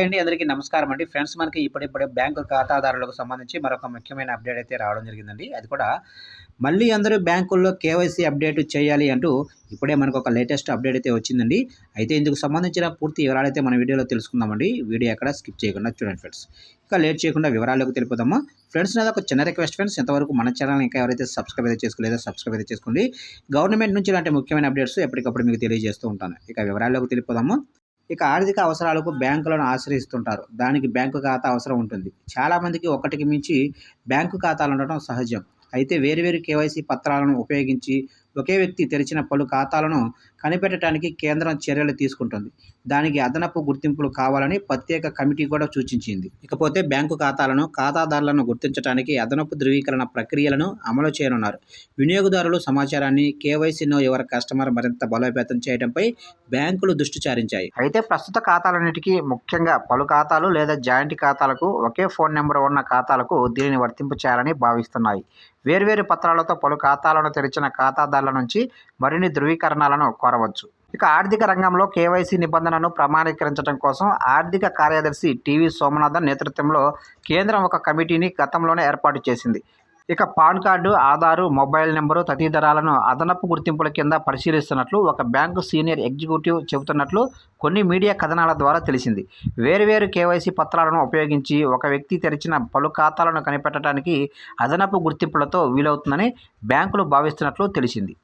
అండి అందరికీ నమస్కారం అండి. ఫ్రెండ్స్ మనకి ఇప్పుడిప్పుడే బ్యాంకు ఖాతాదారులకు సంబంధించి మరొక ముఖ్యమైన అప్డేట్ అయితే రావడం జరిగిందండి. అది కూడా మళ్ళీ అందరూ బ్యాంకుల్లో కేవైసీ అప్డేట్ చేయాలి అంటూ ఇప్పుడే మనకు ఒక లేటెస్ట్ అప్డేట్ అయితే వచ్చిందండి. అయితే ఇందుకు సంబంధించిన పూర్తి వివరాలు అయితే మన వీడియోలో తెలుసుకుందామండి. వీడియో ఎక్కడ స్కిప్ చేయకుండా చూడండి ఫ్రెండ్స్. ఇంకా లేట్ చేయకుండా వివరాలకు తెలిపోదామా ఫ్రెండ్స్ నాది ఒక చిన్న రిక్వెస్ట్ ఫ్రెండ్స్ ఇంతవరకు మన ఛానల్ ఇంకా ఎవరైతే సబ్స్క్రైబ్ అయితే చేసుకోలేదో సబ్స్క్రైబ్ అయితే చేసుకోండి. గవర్నమెంట్ నుంచి ఇలాంటి ముఖ్యమైన అప్డేట్స్ ఎప్పటికప్పుడు మీకు తెలియజేస్తూ ఉంటాను. ఇక వివరాల్లోకి తెలిపోదాము ఇక ఆర్థిక అవసరాలకు బ్యాంకులను ఆశ్రయిస్తుంటారు. దానికి బ్యాంకు ఖాతా అవసరం ఉంటుంది. చాలామందికి ఒకటికి మించి బ్యాంకు ఖాతాలు ఉండటం సహజం. అయితే వేరువేరు కేవైసీ పత్రాలను ఉపయోగించి ఒకే వ్యక్తి తెరిచిన పలు ఖాతాలను కనిపెట్టడానికి కేంద్రం చర్యలు తీసుకుంటుంది. దానికి అదనపు గుర్తింపులు కావాలని ప్రత్యేక కమిటీ కూడా సూచించింది. ఇకపోతే బ్యాంకు ఖాతాలను ఖాతాదారులను గుర్తించడానికి అదనపు ధృవీకరణ ప్రక్రియలను అమలు చేయనున్నారు. వినియోగదారులు సమాచారాన్ని కేవైసీను ఎవరి కస్టమర్ మరింత బలోపేతం చేయడంపై బ్యాంకులు దృష్టి చారించాయి అయితే ప్రస్తుత ఖాతాలన్నిటికీ ముఖ్యంగా పలు ఖాతాలు లేదా జాయింట్ ఖాతాలకు ఒకే ఫోన్ నెంబర్ ఉన్న ఖాతాలకు దీనిని వర్తింపు చేయాలని భావిస్తున్నాయి. వేర్వేరు పత్రాలతో పలు ఖాతాలను తెరిచిన ఖాతాదారుల నుంచి మరిన్ని ధృవీకరణలను కోరవచ్చు. ఇక ఆర్థిక రంగంలో కేవైసీ నిబంధనను ప్రమాణీకరించడం కోసం ఆర్థిక కార్యదర్శి టీవీ సోమనాథన్ నేతృత్వంలో కేంద్రం ఒక కమిటీని గతంలోనే ఏర్పాటు చేసింది. ఇక PAN card Aadhaar mobile number తదితరాలను అదనపు గుర్తింపుల కింద పరిశీలిస్తున్నట్లు ఒక బ్యాంకు సీనియర్ ఎగ్జిక్యూటివ్ చెబుతున్నట్లు కొన్ని మీడియా కథనాల ద్వారా తెలిసింది. వేరువేరు కేవైసీ పత్రాలను ఉపయోగించి ఒక వ్యక్తి తెరిచిన పలు ఖాతాలను కనిపెట్టడానికి అదనపు గుర్తింపులతో వీలవుతుందని బ్యాంకులు భావిస్తున్నట్లు తెలిసింది.